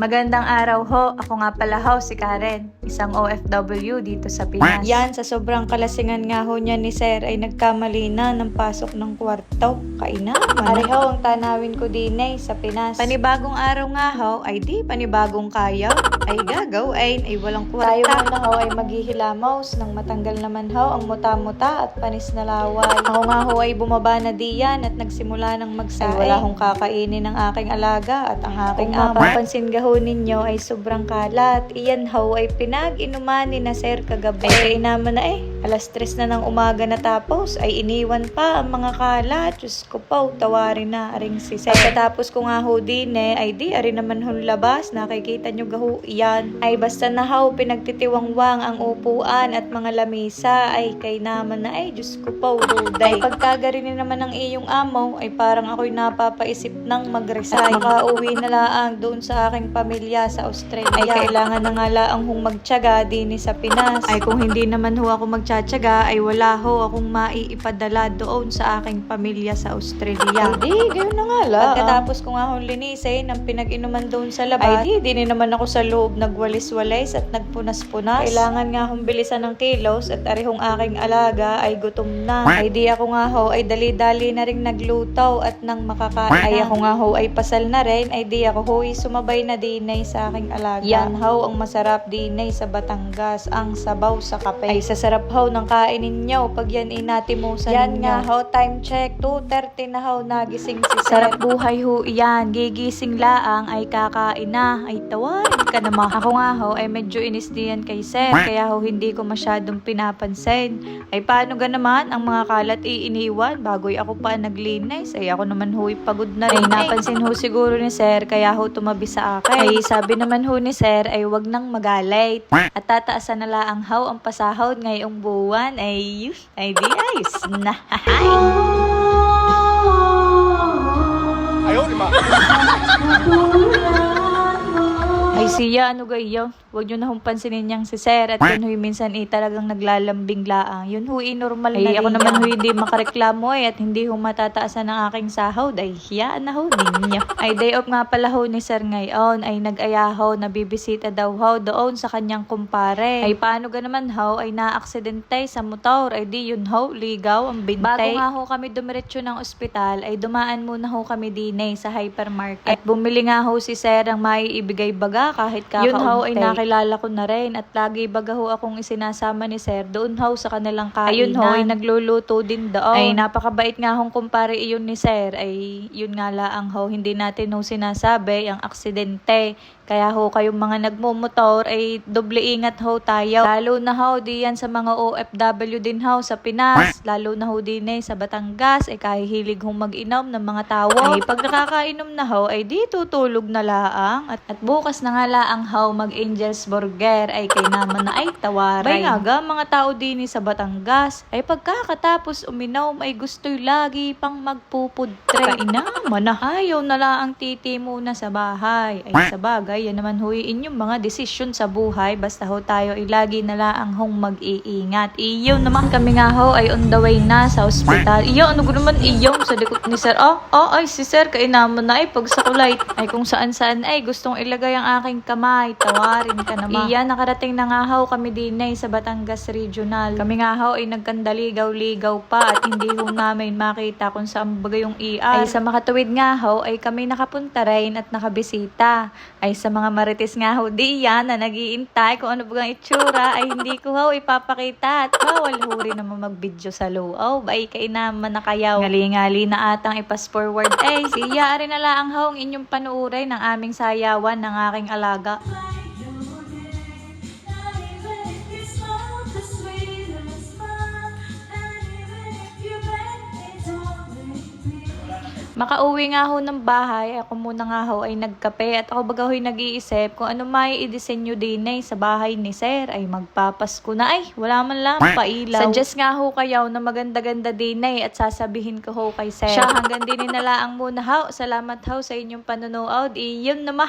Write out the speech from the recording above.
Magandang araw ho. Ako nga pala ho, si Karen. Isang OFW dito sa Pinas. Yan, sa sobrang kalasingan nga ho niya ni Sir ay nagkamali na ng pasok ng kwarto. Kaina. Ari ho, ang tanawin ko din eh, sa Pinas. Panibagong araw nga ho, ay di panibagong kayaw. Ay gagaw, ay, ay walang kwarta. Tayo muna ho ay maghihilamos nang matanggal naman ho ang muta-muta at panis na laway. Ako nga ho ay bumaba na diyan at nagsimula ng magsaing. Ay wala hong kakainin ng aking alaga at ang aking ama. Mapapansin gaho ninyo ay sobrang kalat. Iyan ho ay pinag-inuman ni na sir kagabi. Ay naman na eh. Alas tres na ng umaga natapos ay iniwan pa ang mga kalat. Diyos ko po, tawarin na aring si sir. Pagkatapos ko nga ho din eh, ay di ari naman ho labas. Nakikita nyo gaho iyan. Ay basta na ho, pinagtitiwangwang ang upuan at mga lamisa. Ay kay naman na ay Diyos ko po, ruday. Ay pagkagari naman ng iyong amo, ay parang ako'y napapaisip ng mag-resign. Makauwi na laang doon sa aking pamilya sa Australia. Ay kailangan na nga laang hong magtyaga din sa Pinas. Ay kung hindi naman ho ako magtsatsaga, ay wala ho akong maiipadala doon sa aking pamilya sa Australia. Ay di, ganoon na nga la. Pagkatapos ko nga hong linisin ang pinag-inuman doon sa labas, ay di, di naman ako sa loob nagwalis-walis at nagpunas-punas. Kailangan nga hong bilisan ng kilos at arihong aking alaga ay gutom na. Ay di ako nga ho ay dali-dali na rin naglutaw at nang makakain. Ay ako nga ho ay pasal na rin. Ay di ako ho ay sumabay na dinay sa aking alaga. Yan ho ang masarap dinay sa Batangas. Ang sabaw sa kape. Ay sasarap ho ng kain ninyo pag yan inatimusan yan ninyo. nga ho, time check. 2.30 na ho nagising si. Sarap buhay ho yan. Gigising laang ay kakain na. Ay tawarin ka naman. Ako nga ho ay medyo inis diyan kay Sir. Kaya ho hindi ko masyadong pinapansin. Ay paano ga naman ang mga kalat iiniwan bago'y ako pa naglinis. Ay ako naman ho'y pagod na rin. Ay napansin ho siguro ni Sir kaya ho tumabi sa akin. Ay sabi naman ho ni sir ay wag nang magalit. At tataasan na laang haw ang pasahod ngayong buwan ay yuh, ay di ayos na. Ayaw, di ba? siya, ano gayo? Huwag nyo na hong pansinin niyang si Sir at yun huy minsan eh talagang naglalambing laang. Yun huy normal na ako naman huy hindi makareklamo eh at hindi ho matataasan ng aking sahod. Ay hiyaan na ho ninyo. Ay day off nga pala ho ni Sir ngayon ay nag-aya ho na bibisita daw ho doon sa kanyang kumpare. Ay paano ga naman ho ay na-aksidente sa motor. Ay di yun ho, ligaw ang bintay. Bago nga ho kami dumiretso ng ospital ay dumaan muna ho kami dine sa hypermarket. At bumili nga ho si Sir ang maiibigay baga kahit kakaunti. Yun ho ay nakilala ko na rin at lagi baga ho akong isinasama ni Sir doon ho sa kanilang kainan. Ayun ho ay nagluluto din doon. Ay napakabait nga hong kumpare iyon ni Sir ay yun nga laang ho hindi natin ho sinasabi ang aksidente. Kaya ho kayong mga nagmumotor ay doble ingat ho tayo. Lalo na ho diyan sa mga OFW din ho sa Pinas. Lalo na ho din eh sa Batangas ay kahihilig hong mag-inom ng mga tawo. Ay pag nakakainom na ho ay di tutulog na laang. At, at bukas na nga laang ho mag-Angels Burger ay kay naman na ay tawaray. Bay nga ga, mga tao din sa Batangas ay pagkakatapos uminom ay gusto'y lagi pang magpupudre. Kainaman na ayaw na laang titi muna sa bahay. Ay sa bagay, yan naman huy inyong mga desisyon sa buhay. Basta ho tayo ay lagi na laang hong mag-iingat. Iyo naman kami nga ho ay on the way na sa ospital. Iyo, ano ko naman iyo sa likod ni sir. Oh, oh, ay si sir, kainaman na ay pag sa kulay. Ay kung saan saan ay gustong ilagay ang aking kamay. Tawarin ka naman. Iya, nakarating na nga ho kami din ay sa Batangas Regional. Kami nga ho ay nagkandaligaw-ligaw pa at hindi ho namin makita kung saan bagay yung ER. Ay sa makatuwid nga ho ay kami nakapunta rin at nakabisita. Ay sa mga marites nga ho di yan na nagiintay kung ano bagang itsura ay hindi ko ho ipapakita at bawal ho rin naman mag-video sa loob. Ay kay naman na kayaw. Ngali-ngali na atang ipas forward. Ay siya rin na lang ho ang inyong panuuray ng aming sayawan ng aking alaga. Makauwi nga ho ng bahay, ako muna nga ho ay nagkape at ako baga ho'y nag-iisip kung ano may i-disenyo din ay sa bahay ni Sir ay magpapasko na ay wala man lang pailaw. Suggest nga ho kayo na maganda-ganda din ay at sasabihin ko ho kay Sir. Siya hanggang din nalaang muna ho. Salamat ho sa inyong panonood. Iyon na ma.